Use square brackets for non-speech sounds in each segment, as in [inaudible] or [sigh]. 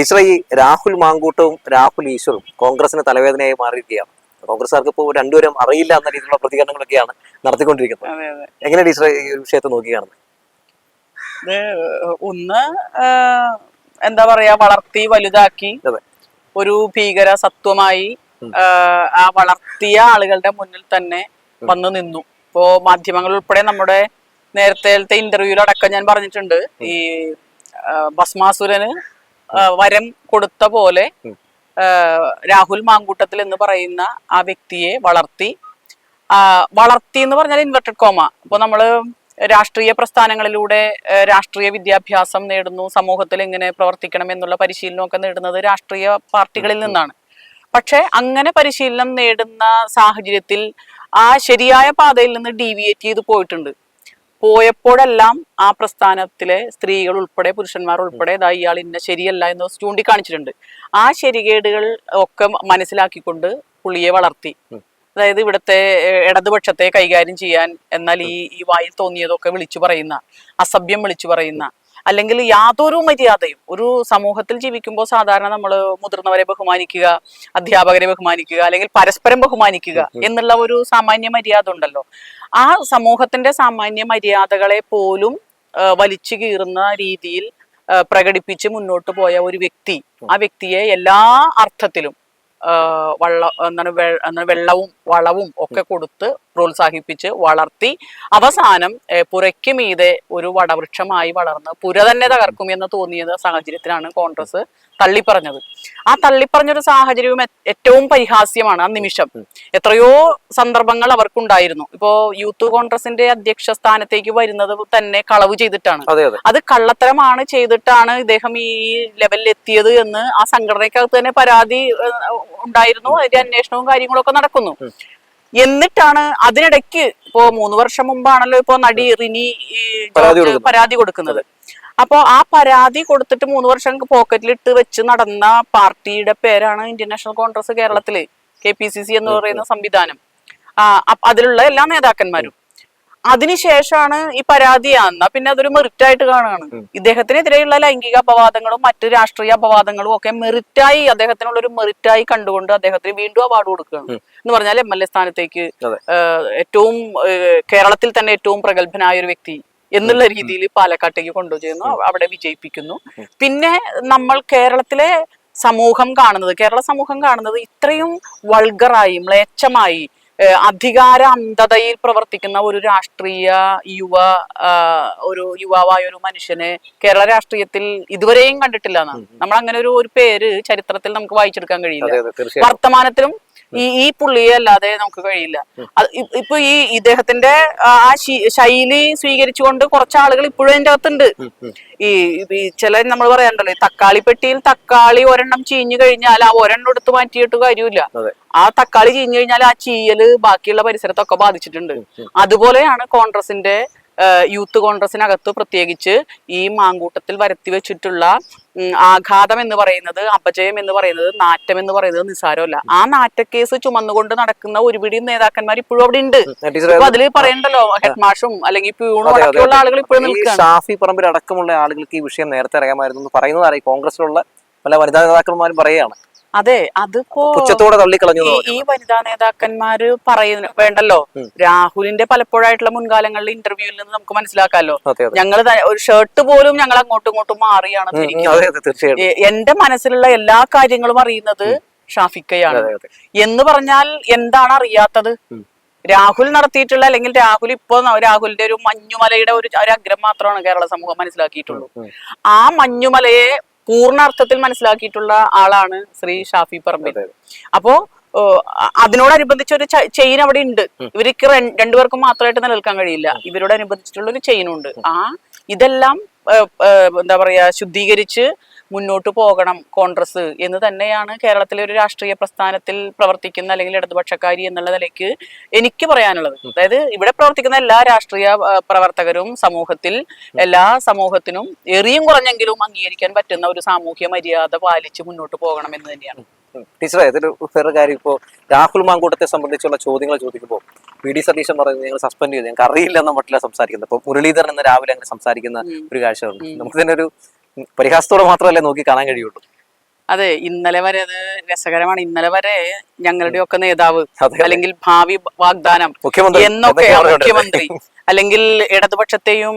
Teacher ഈ രാഹുൽ മാങ്കൂട്ടവും രാഹുൽ ഈശ്വറും കോൺഗ്രസിന് തലവേദനയായി മാറിയിരിക്കുകയാണ്. കോൺഗ്രസ്സുകാർക്ക് ഇപ്പോൾ രണ്ടുപേരും അറിയില്ല എന്ന രീതിയിലുള്ള പ്രതികരണങ്ങളൊക്കെയാണ് നടത്തിക്കൊണ്ടിരിക്കുന്നത്. എങ്ങനെ ടീച്ചർ ഈ ഒരു വിഷയത്തെ നോക്കിയാണ് ഒന്ന് എന്താ പറയാ വളർത്തി വലുതാക്കി ഒരു ഭീകര സത്വമായി ആ, വളർത്തിയ ആളുകളുടെ മുന്നിൽ തന്നെ വന്നു നിന്നു. ഇപ്പോ മാധ്യമങ്ങൾ ഉൾപ്പെടെ നമ്മുടെ നേരത്തെ ഇന്റർവ്യൂലടക്കം ഞാൻ പറഞ്ഞിട്ടുണ്ട്. ഈ ഭസ്മാസുരന് വരം കൊടുത്ത പോലെ രാഹുൽ മാങ്കൂട്ടത്തിൽ എന്ന് പറയുന്ന ആ വ്യക്തിയെ വളർത്തി. വളർത്തി എന്ന് പറഞ്ഞാൽ ഇൻവെർട്ടഡ് കോമ അപ്പൊ നമ്മൾ രാഷ്ട്രീയ പ്രസ്ഥാനങ്ങളിലൂടെ രാഷ്ട്രീയ വിദ്യാഭ്യാസം നേടുന്നു സമൂഹത്തിൽ എങ്ങനെ പ്രവർത്തിക്കണം എന്നുള്ള പരിശീലനമൊക്കെ നേടുന്നത് രാഷ്ട്രീയ പാർട്ടികളിൽ നിന്നാണ്. പക്ഷെ അങ്ങനെ പരിശീലനം നേടുന്ന സാഹചര്യത്തിൽ ആ ശരിയായ പാതയിൽ നിന്ന് ഡീവിയേറ്റ് ചെയ്ത് പോയിട്ടുണ്ട്. പോയപ്പോഴെല്ലാം ആ പ്രസ്ഥാനത്തിലെ സ്ത്രീകൾ ഉൾപ്പെടെ പുരുഷന്മാർ ഉൾപ്പെടെ ഇതാ ഇയാൾ ഇന്ന ശരിയല്ല എന്ന് ചൂണ്ടിക്കാണിച്ചിട്ടുണ്ട്. ആ ശരികേടുകൾ ഒക്കെ മനസ്സിലാക്കിക്കൊണ്ട് പുള്ളിയെ വളർത്തി. അതായത് ഇവിടുത്തെ ഇടതുപക്ഷത്തെ കൈകാര്യം ചെയ്യാൻ എന്നാൽ ഈ ഈ വായിൽ തോന്നിയതൊക്കെ വിളിച്ചു പറയുന്ന അസഭ്യം വിളിച്ചു പറയുന്ന അല്ലെങ്കിൽ യാതൊരു മര്യാദയും. ഒരു സമൂഹത്തിൽ ജീവിക്കുമ്പോൾ സാധാരണ നമ്മൾ മുതിർന്നവരെ ബഹുമാനിക്കുക അധ്യാപകരെ ബഹുമാനിക്കുക അല്ലെങ്കിൽ പരസ്പരം ബഹുമാനിക്കുക എന്നുള്ള ഒരു സാമാന്യ മര്യാദ ഉണ്ടല്ലോ. ആ സമൂഹത്തിന്റെ സാമാന്യ മര്യാദകളെ പോലും വലിച്ചു കീറുന്ന രീതിയിൽ പ്രകടിപ്പിച്ച് മുന്നോട്ട് പോയ ഒരു വ്യക്തി. ആ വ്യക്തിയെ എല്ലാ അർത്ഥത്തിലും വള്ള എന്താണ് വെള്ളവും വളവും ഒക്കെ കൊടുത്ത് പ്രോത്സാഹിപ്പിച്ച് വളർത്തി അവസാനം പുരയ്ക്ക് മീതെ ഒരു വടവൃക്ഷമായി വളർന്ന് പുര തന്നെ തകർക്കും എന്ന് തോന്നിയത് സാഹചര്യത്തിലാണ് കോൺഗ്രസ് തള്ളിപ്പറഞ്ഞത്. ആ തള്ളിപ്പറഞ്ഞൊരു സാഹചര്യവും ഏറ്റവും പരിഹാസ്യമാണ് ആ നിമിഷം. എത്രയോ സന്ദർഭങ്ങൾ അവർക്കുണ്ടായിരുന്നു. ഇപ്പോ യൂത്ത് കോൺഗ്രസിന്റെ അധ്യക്ഷ സ്ഥാനത്തേക്ക് വരുന്നത് തന്നെ കളവ് ചെയ്തിട്ടാണ്. അത് കള്ളത്തരമാണ് ചെയ്തിട്ടാണ് ഇദ്ദേഹം ഈ ലെവലിൽ എത്തിയത് എന്ന് ആ സംഘടനയ്ക്കകത്ത് തന്നെ പരാതി ഉണ്ടായിരുന്നു. അതിന്റെ അന്വേഷണവും കാര്യങ്ങളൊക്കെ നടക്കുന്നു. എന്നിട്ടാണ് അതിനിടയ്ക്ക് ഇപ്പോ മൂന്ന് വർഷം മുമ്പാണല്ലോ ഇപ്പോ നടി റിനി പരാതി കൊടുക്കുന്നത്. അപ്പോ ആ പരാതി കൊടുത്തിട്ട് മൂന്ന് വർഷം പോക്കറ്റിലിട്ട് വെച്ച് നടന്ന പാർട്ടിയുടെ പേരാണ് ഇന്ത്യൻ നാഷണൽ കോൺഗ്രസ് കേരളത്തിൽ കെ പി സി സി എന്ന് പറയുന്ന സംവിധാനം. അതിലുള്ള എല്ലാ നേതാക്കന്മാരും. അതിനുശേഷമാണ് ഈ പരാതി എന്നാ പിന്നെ അതൊരു മെറിറ്റ് ആയിട്ട് കാണുകയാണ് ഇദ്ദേഹത്തിനെതിരെയുള്ള ലൈംഗിക അപവാദങ്ങളും മറ്റു രാഷ്ട്രീയ അപവാദങ്ങളും ഒക്കെ മെറിറ്റായി അദ്ദേഹത്തിനുള്ള ഒരു മെറിറ്റായി കണ്ടുകൊണ്ട് അദ്ദേഹത്തിന് വീണ്ടും അവാർഡ് കൊടുക്കുകയാണ്. എന്ന് പറഞ്ഞാൽ എം എൽ എ സ്ഥാനത്തേക്ക് ഏറ്റവും കേരളത്തിൽ തന്നെ ഏറ്റവും പ്രഗത്ഭനായ ഒരു വ്യക്തി എന്നുള്ള രീതിയിൽ പാലക്കാട്ടേക്ക് കൊണ്ടുചെന്നു അവിടെ വിജയിപ്പിക്കുന്നു. പിന്നെ നമ്മൾ കേരളത്തിലെ സമൂഹം കാണുന്നത് കേരള സമൂഹം കാണുന്നത് ഇത്രയും വൾഗറായി മ്ലേച്ഛമായി അധികാര അന്ധതയിൽ പ്രവർത്തിക്കുന്ന ഒരു രാഷ്ട്രീയ യുവ ഒരു യുവാവായ ഒരു മനുഷ്യനെ കേരള രാഷ്ട്രീയത്തിൽ ഇതുവരെയും കണ്ടിട്ടില്ല എന്നാണ്. നമ്മൾ അങ്ങനെ ഒരു ഒരു പേര് ചരിത്രത്തിൽ നമുക്ക് വായിച്ചെടുക്കാൻ കഴിയില്ല. വർത്തമാനത്തിലും ഈ ഈ പുള്ളിയെ അല്ലാതെ നമുക്ക് കഴിയില്ല. ഇപ്പൊ ഈ ഇദ്ദേഹത്തിന്റെ ആ ശൈലി സ്വീകരിച്ചുകൊണ്ട് കുറച്ച് ആളുകൾ ഇപ്പോഴും അതിന്റെ അകത്തുണ്ട്. ഈ ചില നമ്മൾ പറയാറുണ്ടല്ലോ ഈ തക്കാളി പെട്ടിയിൽ തക്കാളി ഒരെണ്ണം ചീഞ്ഞു കഴിഞ്ഞാൽ ആ ഒരെണ്ണം എടുത്ത് മാറ്റിയിട്ട് കാര്യമില്ല. ആ തക്കാളി ചീഞ്ഞു കഴിഞ്ഞാൽ ആ ചീയൽ ബാക്കിയുള്ള പരിസരത്തൊക്കെ ബാധിച്ചിട്ടുണ്ട്. അതുപോലെയാണ് കോൺഗ്രസിന്റെ യൂത്ത് കോൺഗ്രസിനകത്ത് പ്രത്യേകിച്ച് ഈ മാങ്കൂട്ടത്തിൽ വരുത്തി വെച്ചിട്ടുള്ള ആഘാതം എന്ന് പറയുന്നത് അപജയം എന്ന് പറയുന്നത് നാറ്റം എന്ന് പറയുന്നത് നിസാരമല്ല ആ നാറ്റക്കേസ് ചുമന്നുകൊണ്ട് നടക്കുന്ന ഒരുപിടി നേതാക്കന്മാർ ഇപ്പോഴും അവിടെ ഉണ്ട്. അതിൽ പറയണ്ടല്ലോ ഹെഡ് മാഷും അല്ലെങ്കിൽ പ്യൂണും അടക്കമുള്ള ആളുകൾ ഇപ്പോഴും ഷാഫി പറമ്പിൽ അടക്കമുള്ള ആളുകൾക്ക് ഈ വിഷയം നേരത്തെ അറിയാമായിരുന്നു പറയുന്നതാണ് കോൺഗ്രസിലുള്ള പല വനിതാ നേതാക്കന്മാരും പറയുകയാണ്. അതെ അതിപ്പോ പുച്ഛത്തോടെ തള്ളിക്കളഞ്ഞു ഈ- വനിതാ നേതാക്കന്മാര് പറയുന്ന വേണ്ടല്ലോ. രാഹുലിന്റെ പലപ്പോഴായിട്ടുള്ള മുൻകാലങ്ങളിലെ ഇന്റർവ്യൂവിൽ നിന്ന് നമുക്ക് അതെ ഞങ്ങൾ ഒരു ഷർട്ട് പോലും ഞങ്ങൾ അങ്ങോട്ടും ഇങ്ങോട്ടും മാറിയാണ് ധരിക്കുന്നത്. എന്റെ മനസ്സിലുള്ള എല്ലാ കാര്യങ്ങളും അറിയുന്നത് ഷാഫിക്കയാണ്. എന്ന് പറഞ്ഞാൽ എന്താണ് അറിയാത്തത്? രാഹുൽ നടത്തിയിട്ടുള്ള അല്ലെങ്കിൽ രാഹുൽ ഇപ്പോ രാഹുലിന്റെ ഒരു മഞ്ഞുമലയുടെ ഒരു ഒരു അഗ്രം മാത്രമാണ് കേരള സമൂഹം മനസ്സിലാക്കിയിട്ടുള്ളൂ. ആ മഞ്ഞുമലയെ പൂർണ അർത്ഥത്തിൽ മനസ്സിലാക്കിയിട്ടുള്ള ആളാണ് ശ്രീ ഷാഫി പറമ്പിൽ. അപ്പോ അതിനോടനുബന്ധിച്ച ഒരു ചെയിൻ അവിടെ ഉണ്ട്. ഇവർക്ക് രണ്ടുപേർക്കും മാത്രമായിട്ട് നിലനിൽക്കാൻ കഴിയില്ല. ഇവരോടനുബന്ധിച്ചിട്ടുള്ള ഒരു ചെയിനുണ്ട് ആ ഇതെല്ലാം എന്താ പറയാ ശുദ്ധീകരിച്ച് മുന്നോട്ട് പോകണം കോൺഗ്രസ് എന്ന് തന്നെയാണ് കേരളത്തിലെ ഒരു രാഷ്ട്രീയ പ്രസ്ഥാനത്തിൽ പ്രവർത്തിക്കുന്ന അല്ലെങ്കിൽ ഇടതുപക്ഷക്കാരി എന്നുള്ള നിലയ്ക്ക് എനിക്ക് പറയാനുള്ളത്. അതായത് ഇവിടെ പ്രവർത്തിക്കുന്ന എല്ലാ രാഷ്ട്രീയ പ്രവർത്തകരും സമൂഹത്തിൽ എല്ലാ സമൂഹത്തിനും എറിയും കുറഞ്ഞെങ്കിലും അംഗീകരിക്കാൻ പറ്റുന്ന ഒരു സാമൂഹ്യ മര്യാദ പാലിച്ച് മുന്നോട്ട് പോകണം എന്ന് തന്നെയാണ്. ടീച്ചറെ ഇതൊരു വേറെ കാര്യം ഇപ്പോ രാഹുൽ മാങ്കൂട്ടത്തെ സംബന്ധിച്ചുള്ള ചോദ്യങ്ങൾ ചോദിക്കുമ്പോൾ പി ഡി സതീശൻ പറയുന്നത് ഞങ്ങൾ സസ്പെൻഡ് ചെയ്തു. ഞങ്ങൾക്ക് അറിയില്ല എന്ന മട്ടില്ല സംസാരിക്കുന്നത്. ഇപ്പോൾ മുരളീധരൻ എന്ന് രാവിലെ അങ്ങനെ സംസാരിക്കുന്ന ഒരു കാഴ്ചയുണ്ട് നമുക്ക് തന്നെ ഒരു പരിഹാസത്തോടെ മാത്രമല്ലേ നോക്കി കാണാൻ കഴിയുള്ളൂ. അതെ ഇന്നലെ വരെ അത് രസകരമാണ്. ഇന്നലെ വരെ ഞങ്ങളുടെ ഒക്കെ നേതാവ് അല്ലെങ്കിൽ ഭാവി വാഗ്ദാനം മുഖ്യമന്ത്രി എന്നൊക്കെ മുഖ്യമന്ത്രി. അല്ലെങ്കിൽ ഇടതുപക്ഷത്തെയും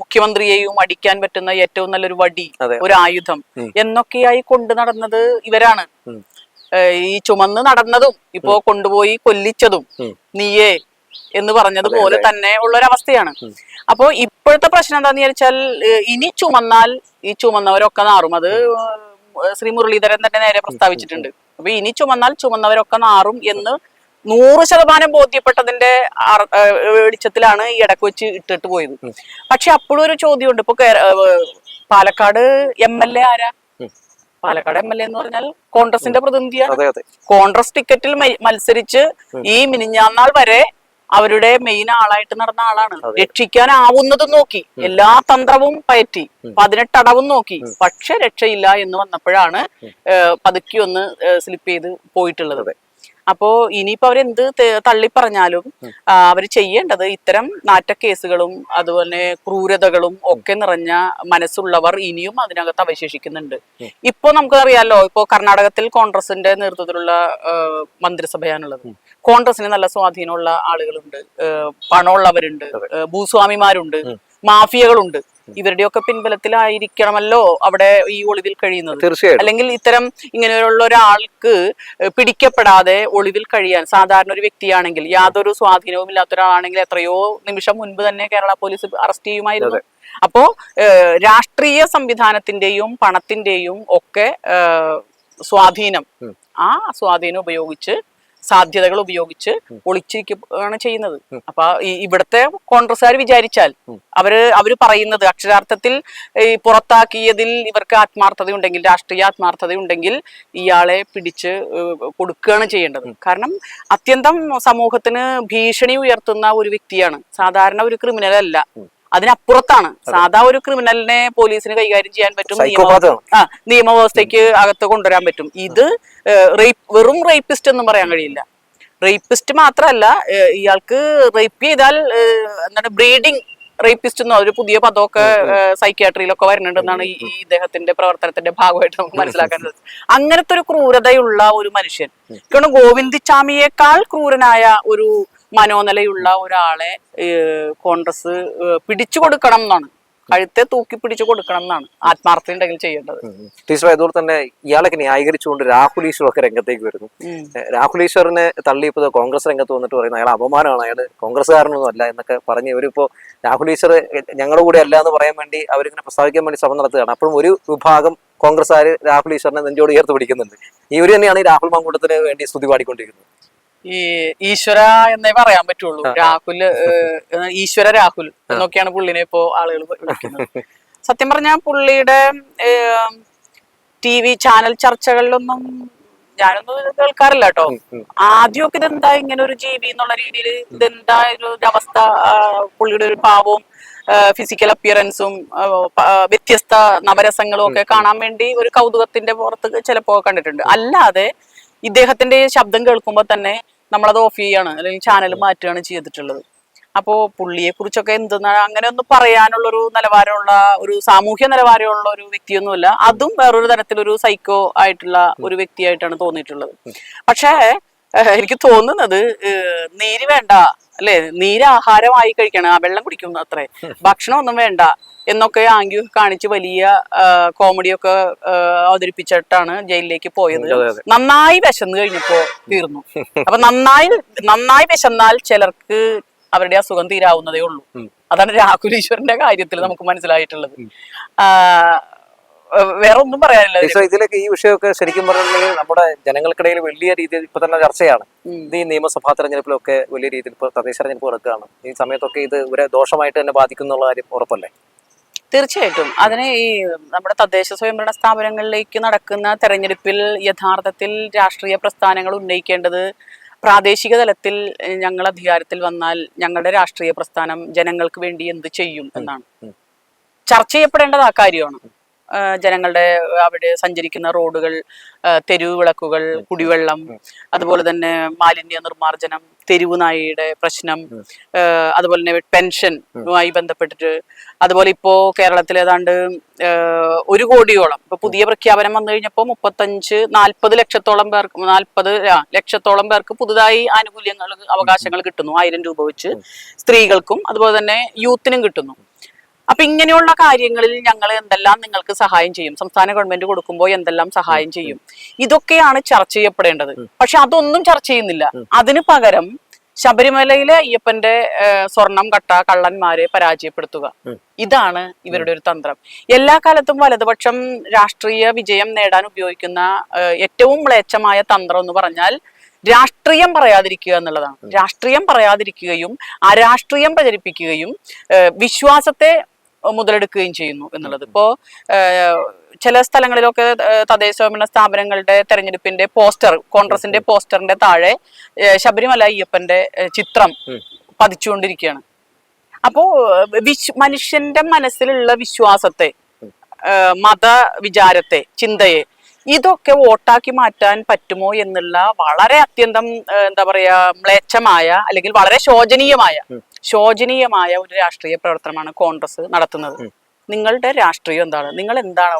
മുഖ്യമന്ത്രിയെയും അടിക്കാൻ പറ്റുന്ന ഏറ്റവും നല്ലൊരു വടി ഒരു ആയുധം. എന്നൊക്കെയായി കൊണ്ടു നടന്നത് ഇവരാണ്. ഈ ചുമന്ന് നടന്നതും ഇപ്പോ കൊണ്ടുപോയി കൊല്ലിച്ചതും. നീയേ എന്ന് പറഞ്ഞതുപോലെ തന്നെ ഉള്ള ഒരു അവസ്ഥയാണ് അപ്പോ ഇപ്പോഴത്തെ പ്രശ്നം എന്താന്ന് വിചാരിച്ചാൽ ഇനി ചുമന്നാൽ ഈ ചുമന്നവരൊക്കെ നാറും. അത് ശ്രീ മുരളീധരൻ തന്നെ നേരെ പ്രസ്താവിച്ചിട്ടുണ്ട്. അപ്പൊ ഇനി ചുമന്നാൽ ചുമന്നവരൊക്കെ നാറും എന്ന് നൂറ് ശതമാനം ബോധ്യപ്പെട്ടതിന്റെ വെളിച്ചത്തിലാണ് ഈ ഇടയ്ക്ക് വെച്ച് ഇട്ടിട്ട് പോയത്. പക്ഷെ അപ്പോഴും ഒരു ചോദ്യമുണ്ട്. ഇപ്പൊ പാലക്കാട് എം എൽ എ ആരാ? പാലക്കാട് എം എൽ എ എന്ന് പറഞ്ഞാൽ കോൺഗ്രസിന്റെ പ്രതിനിധിയാണ് കോൺഗ്രസ് ടിക്കറ്റിൽ മത്സരിച്ച് ഈ മിനിഞ്ഞാന്നാൾ വരെ അവരുടെ മെയിൻ ആളായിട്ട് നടന്ന ആളാണ്. രക്ഷിക്കാനാവുന്നതും നോക്കി. എല്ലാ തന്ത്രവും പയറ്റി. പതിനെട്ടടവും നോക്കി. പക്ഷെ രക്ഷയില്ല എന്ന് വന്നപ്പോഴാണ് പതുക്കി ഒന്ന് സ്ലിപ്പ് ചെയ്ത് പോയിട്ടുള്ളത്. അപ്പോ ഇനിയിപ്പോ അവരെന്ത് തള്ളി പറഞ്ഞാലും അവർ ചെയ്യേണ്ടത് ഇത്തരം നാറ്റക്കേസുകളും അതുപോലെ ക്രൂരതകളും ഒക്കെ നിറഞ്ഞ മനസ്സുള്ളവർ ഇനിയും അതിനകത്ത് അവശേഷിക്കുന്നുണ്ട്. ഇപ്പൊ നമുക്കറിയാലോ ഇപ്പോ കർണാടകത്തിൽ കോൺഗ്രസിന്റെ നേതൃത്വത്തിലുള്ള മന്ത്രിസഭയാണുള്ളത്. കോൺഗ്രസിന് നല്ല സ്വാധീനമുള്ള ആളുകളുണ്ട്. പണമുള്ളവരുണ്ട്. ഭൂസ്വാമിമാരുണ്ട്. മാഫിയകളുണ്ട്. ഇവരുടെയൊക്കെ പിൻബലത്തിലായിരിക്കണമല്ലോ അവിടെ ഈ ഒളിവിൽ കഴിയുന്നത്. തീർച്ചയായും അല്ലെങ്കിൽ ഇത്തരം ഇങ്ങനെയുള്ള ഒരാൾക്ക് പിടിക്കപ്പെടാതെ ഒളിവിൽ കഴിയാൻ സാധാരണ ഒരു വ്യക്തിയാണെങ്കിൽ യാതൊരു സ്വാധീനവും ഇല്ലാത്ത ഒരാളാണെങ്കിൽ എത്രയോ നിമിഷം മുൻപ് തന്നെ കേരള പോലീസ് അറസ്റ്റ് ചെയ്യുമായിരുന്നു. അപ്പോ രാഷ്ട്രീയ സംവിധാനത്തിന്റെയും പണത്തിന്റെയും ഒക്കെ സ്വാധീനം ആ സ്വാധീനം ഉപയോഗിച്ച് സാധ്യതകൾ ഉപയോഗിച്ച് ഒളിച്ചിരിക്കുകയാണ് ചെയ്യുന്നത്. അപ്പൊ ഇവിടുത്തെ കോൺഗ്രസ്സുകാർ വിചാരിച്ചാൽ അവർ അവർ പറയുന്നത് അക്ഷരാർത്ഥത്തിൽ ഈ പുറത്താക്കിയതിൽ ഇവർക്ക് ആത്മാർത്ഥതയുണ്ടെങ്കിൽ രാഷ്ട്രീയ ആത്മാർത്ഥതയുണ്ടെങ്കിൽ ഇയാളെ പിടിച്ച് കൊടുക്കുകയാണ് ചെയ്യേണ്ടത്. കാരണം അത്യന്തം സമൂഹത്തിന് ഭീഷണി ഉയർത്തുന്ന ഒരു വ്യക്തിയാണ്. സാധാരണ ഒരു ക്രിമിനൽ അല്ല അതിനപ്പുറത്താണ്. സാധാ ഒരു ക്രിമിനലിനെ പോലീസിന് കൈകാര്യം ചെയ്യാൻ പറ്റും ആ നിയമവ്യവസ്ഥയ്ക്ക് അകത്ത് കൊണ്ടുവരാൻ പറ്റും. ഇത് റേപ്പ് വെറും റേപ്പിസ്റ്റ് എന്നും പറയാൻ കഴിയില്ല. റേപ്പിസ്റ്റ് മാത്രമല്ല ഇയാൾക്ക് റേപ്പ് ചെയ്താൽ എന്താണ് ബ്രീഡിങ് റേപ്പിസ്റ്റ് എന്നോ ഒരു പുതിയ പദമൊക്കെ സൈക്യാട്രിയിലൊക്കെ വരുന്നുണ്ടെന്നാണ് ഈ ഇദ്ദേഹത്തിന്റെ പ്രവർത്തനത്തിന്റെ ഭാഗമായിട്ട് നമുക്ക് മനസ്സിലാക്കാൻ അങ്ങനത്തെ ഒരു ക്രൂരതയുള്ള ഒരു മനുഷ്യൻ. കാരണം ഗോവിന്ദിച്ചാമിയേക്കാൾ ക്രൂരനായ ഒരു മനോനിലയുള്ള ഒരാളെ കോൺഗ്രസ് പിടിച്ചു കൊടുക്കണം എന്നാണ്. കഴുത്തെ തൂക്കി പിടിച്ചു കൊടുക്കണം എന്നാണ് ആത്മാർത്ഥത ഉണ്ടെങ്കിൽ ചെയ്യേണ്ടത്. ടീച്ചർ അതുപോലെ തന്നെ ഇയാളൊക്കെ ന്യായീകരിച്ചുകൊണ്ട് രാഹുൽ ഈശ്വർ ഒക്കെ രംഗത്തേക്ക് വരുന്നു. രാഹുൽ ഈശ്വറിനെ തള്ളിയപ്പോ കോൺഗ്രസ് രംഗത്ത് വന്നിട്ട് പറയുന്നത് അയാൾ അപമാനമാണ്. അയാൾ കോൺഗ്രസ്സുകാരനൊന്നും അല്ല എന്നൊക്കെ പറഞ്ഞ് ഇവരിപ്പോ രാഹുൽ ഈശ്വർ ഞങ്ങളുടെ കൂടെ അല്ല എന്ന് പറയാൻ വേണ്ടി അവരിങ്ങനെ പ്രസ്താവിക്കാൻ വേണ്ടി ശ്രമം നടത്തുകയാണ്. അപ്പോഴും ഒരു വിഭാഗം കോൺഗ്രസ്സുകാർ രാഹുൽ ഈശ്വറിനെ നെഞ്ചോട് ചേർത്ത് പിടിക്കുന്നുണ്ട്. ഇവർ തന്നെയാണ് ഈ രാഹുൽ മാങ്കൂട്ടത്തിന് വേണ്ടി സ്തുതി പാടിക്കൊണ്ടിരിക്കുന്നത്. ഈ ഈശ്വര എന്നേ പറയാൻ പറ്റുള്ളൂ. രാഹുൽ ഈശ്വര രാഹുൽ എന്നൊക്കെയാണ് പുള്ളിനെ ഇപ്പോ ആളുകൾ വിളിക്കുന്നത്. സത്യം പറഞ്ഞാൽ പുള്ളിയുടെ ടി വി ചാനൽ ചർച്ചകളിലൊന്നും ഞാനൊന്നും കേൾക്കാറില്ല കേട്ടോ ആദ്യമൊക്കെ ഇതെന്താ ഇങ്ങനെ ഒരു ജീവി എന്നുള്ള രീതിയിൽ ഇതെന്താ ഒരു അവസ്ഥ പുള്ളിയുടെ ഒരു പാവവും ഫിസിക്കൽ അപ്പിയറൻസും വ്യത്യസ്ത നവരസങ്ങളും ഒക്കെ കാണാൻ വേണ്ടി ഒരു കൗതുകത്തിന്റെ പുറത്ത് ചിലപ്പോ കണ്ടിട്ടുണ്ട്. അല്ലാതെ ഇദ്ദേഹത്തിന്റെ ശബ്ദം കേൾക്കുമ്പോൾ തന്നെ നമ്മളത് ഓഫ് ചെയ്യാണ് അല്ലെങ്കിൽ ചാനൽ മാറ്റുകയാണ് ചെയ്തിട്ടുള്ളത്. അപ്പോൾ പുള്ളിയെ കുറിച്ചൊക്കെ എന്തെന്നാ അങ്ങനെ ഒന്ന് പറയാനുള്ളൊരു നിലവാരമുള്ള ഒരു സാമൂഹ്യ നിലവാരമുള്ള ഒരു വ്യക്തിയൊന്നുമല്ല. അതും വേറൊരു തരത്തിലൊരു സൈക്കോ ആയിട്ടുള്ള ഒരു വ്യക്തിയായിട്ടാണ് തോന്നിയിട്ടുള്ളത്. പക്ഷേ എനിക്ക് തോന്നുന്നത് നീര് വേണ്ട അല്ലെ? നീര് ആഹാരമായി കഴിക്കണം ആ വെള്ളം കുടിക്കുന്നു അത്രേ. ഭക്ഷണം ഒന്നും വേണ്ട. എന്നൊക്കെ ആംഗ്യു കാണിച്ച് വലിയ കോമഡിയൊക്കെ അവതരിപ്പിച്ചിട്ടാണ് ജയിലിലേക്ക് പോയത്. നന്നായി വിശന്നു കഴിഞ്ഞപ്പോ തീർന്നു. [laughs] അപ്പൊ നന്നായി നന്നായി വിശന്നാൽ ചിലർക്ക് അവരുടെ അസുഖം തീരാവുന്നതേ ഉള്ളൂ. അതാണ് രാഹുൽ ഈശ്വരന്റെ കാര്യത്തിൽ നമുക്ക് മനസ്സിലായിട്ടുള്ളത്. ആ, വേറെ ഒന്നും പറയാനില്ല. ഇതിലൊക്കെ ഈ വിഷയമൊക്കെ ശരിക്കും പറഞ്ഞിട്ടുണ്ടെങ്കിൽ നമ്മുടെ ജനങ്ങൾക്കിടയിൽ വലിയ രീതിയിൽ ഇപ്പൊ തന്നെ ചർച്ചയാണ്. ഇത് ഈ നിയമസഭാ തെരഞ്ഞെടുപ്പിലൊക്കെ വലിയ രീതിയിൽ ഇപ്പൊ തദ്ദേശ തെരഞ്ഞെടുപ്പ് നടക്കുകയാണ്. ഈ സമയത്തൊക്കെ ഇത് ഇവരെ ദോഷമായിട്ട് തന്നെ ബാധിക്കുന്നുള്ള കാര്യം ഉറപ്പല്ലേ? തീർച്ചയായിട്ടും. അതിന് ഈ നമ്മുടെ തദ്ദേശ സ്വയംഭരണ സ്ഥാപനങ്ങളിലേക്ക് നടക്കുന്ന തെരഞ്ഞെടുപ്പിൽ യഥാർത്ഥത്തിൽ രാഷ്ട്രീയ പ്രസ്ഥാനങ്ങൾ ഉന്നയിക്കേണ്ടത് പ്രാദേശിക തലത്തിൽ ഞങ്ങൾ അധികാരത്തിൽ വന്നാൽ ഞങ്ങളുടെ രാഷ്ട്രീയ പ്രസ്ഥാനം ജനങ്ങൾക്ക് വേണ്ടി എന്ത് ചെയ്യും എന്നാണ്. ചർച്ച ചെയ്യപ്പെടേണ്ടത് ആ കാര്യമാണ്. ജനങ്ങളുടെ അവിടെ സഞ്ചരിക്കുന്ന റോഡുകൾ തെരുവ് വിളക്കുകൾ കുടിവെള്ളം അതുപോലെ തന്നെ മാലിന്യ നിർമ്മാർജനം തെരുവ് നായയുടെ പ്രശ്നം അതുപോലെ തന്നെ പെൻഷനുമായി ബന്ധപ്പെട്ടിട്ട് അതുപോലെ ഇപ്പോ കേരളത്തിൽ ഏതാണ്ട് ഒരു കോടിയോളം ഇപ്പൊ പുതിയ പ്രഖ്യാപനം വന്നു കഴിഞ്ഞപ്പോൾ മുപ്പത്തഞ്ച് നാൽപ്പത് ലക്ഷത്തോളം പേർക്ക് നാൽപ്പത് ലക്ഷത്തോളം പേർക്ക് പുതുതായി ആനുകൂല്യങ്ങൾ അവകാശങ്ങൾ കിട്ടുന്നു ആയിരം രൂപ വെച്ച് സ്ത്രീകൾക്കും അതുപോലെ തന്നെ യൂത്തിനും കിട്ടുന്നു. അപ്പൊ ഇങ്ങനെയുള്ള കാര്യങ്ങളിൽ ഞങ്ങൾ എന്തെല്ലാം നിങ്ങൾക്ക് സഹായം ചെയ്യും? സംസ്ഥാന ഗവൺമെന്റ് കൊടുക്കുമ്പോൾ എന്തെല്ലാം സഹായം ചെയ്യും? ഇതൊക്കെയാണ് ചർച്ച ചെയ്യപ്പെടേണ്ടത്. പക്ഷെ അതൊന്നും ചർച്ച ചെയ്യുന്നില്ല. അതിന് പകരം ശബരിമലയിലെ അയ്യപ്പന്റെ സ്വർണം കട്ട കള്ളന്മാരെ പരാജയപ്പെടുത്തുക. ഇതാണ് ഇവരുടെ ഒരു തന്ത്രം. എല്ലാ കാലത്തും വലതുപക്ഷം രാഷ്ട്രീയ വിജയം നേടാൻ ഉപയോഗിക്കുന്ന ഏറ്റവും മ്ലേച്ഛമായ തന്ത്രം എന്ന് പറഞ്ഞാൽ രാഷ്ട്രീയം പറയാതിരിക്കുക എന്നുള്ളതാണ്. രാഷ്ട്രീയം പറയാതിരിക്കുകയും അരാഷ്ട്രീയം പ്രചരിപ്പിക്കുകയും വിശ്വാസത്തെ മുതലെടുക്കുകയും ചെയ്യുന്നു എന്നുള്ളത്. ഇപ്പോ ചില സ്ഥലങ്ങളിലൊക്കെ ഏഹ്, തദ്ദേശ സ്വയംഭരണ സ്ഥാപനങ്ങളുടെ തെരഞ്ഞെടുപ്പിന്റെ പോസ്റ്റർ കോൺഗ്രസിന്റെ പോസ്റ്ററിന്റെ താഴെ ശബരിമല അയ്യപ്പന്റെ ചിത്രം പതിച്ചുകൊണ്ടിരിക്കുകയാണ്. അപ്പോ വിശ് മനുഷ്യന്റെ മനസ്സിലുള്ള വിശ്വാസത്തെ മത വിചാരത്തെ ചിന്തയെ ഇതൊക്കെ വോട്ടാക്കി മാറ്റാൻ പറ്റുമോ എന്നുള്ള വളരെ അത്യന്തം എന്താ പറയാ മ്ലേച്ഛമായ അല്ലെങ്കിൽ വളരെ ശോചനീയമായ ശോചനീയമായ ഒരു രാഷ്ട്രീയ പ്രവർത്തനമാണ് കോൺഗ്രസ് നടത്തുന്നത്. നിങ്ങളുടെ രാഷ്ട്രീയം എന്താണ്? നിങ്ങൾ എന്താണ്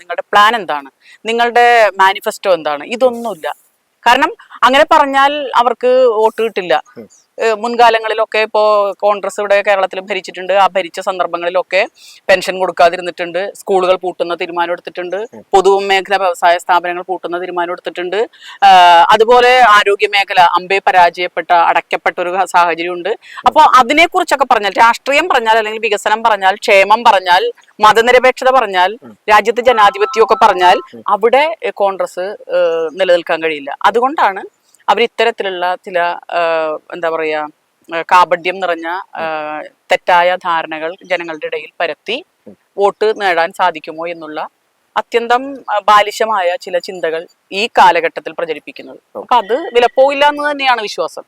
നിങ്ങളുടെ പ്ലാൻ എന്താണ്? നിങ്ങളുടെ മാനിഫെസ്റ്റോ എന്താണ്? ഇതൊന്നുമില്ല. കാരണം അങ്ങനെ പറഞ്ഞാൽ അവർക്ക് വോട്ട് കിട്ടില്ല. മുൻകാലങ്ങളിലൊക്കെ ഇപ്പോൾ കോൺഗ്രസ് ഇവിടെ കേരളത്തിൽ ഭരിച്ചിട്ടുണ്ട്. ആ ഭരിച്ച സന്ദർഭങ്ങളിലൊക്കെ പെൻഷൻ കൊടുക്കാതിരുന്നിട്ടുണ്ട്. സ്കൂളുകൾ പൂട്ടുന്ന തീരുമാനം എടുത്തിട്ടുണ്ട്. പൊതുമേഖല വ്യവസായ സ്ഥാപനങ്ങൾ പൂട്ടുന്ന തീരുമാനം എടുത്തിട്ടുണ്ട്. അതുപോലെ ആരോഗ്യ മേഖല അമ്പേ പരാജയപ്പെട്ട അടയ്ക്കപ്പെട്ട ഒരു സാഹചര്യമുണ്ട്. അപ്പോൾ അതിനെക്കുറിച്ചൊക്കെ പറഞ്ഞാൽ രാഷ്ട്രീയം പറഞ്ഞാൽ അല്ലെങ്കിൽ വികസനം പറഞ്ഞാൽ ക്ഷേമം പറഞ്ഞാൽ മതനിരപേക്ഷത പറഞ്ഞാൽ രാജ്യത്ത് ജനാധിപത്യമൊക്കെ പറഞ്ഞാൽ അവിടെ കോൺഗ്രസ് നിലനിൽക്കാൻ കഴിയില്ല. അതുകൊണ്ടാണ് അവർ ഇത്തരത്തിലുള്ള ചില എന്താ പറയാ ഏഹ് കാപഡ്യം നിറഞ്ഞ തെറ്റായ ധാരണകൾ ജനങ്ങളുടെ ഇടയിൽ പരത്തി വോട്ട് നേടാൻ സാധിക്കുമോ എന്നുള്ള അത്യന്തം ബാലിശമായ ചില ചിന്തകൾ ഈ കാലഘട്ടത്തിൽ പ്രചരിപ്പിക്കുന്നത്. അപ്പൊ അത് വിലപ്പോയില്ല എന്ന് തന്നെയാണ് വിശ്വാസം.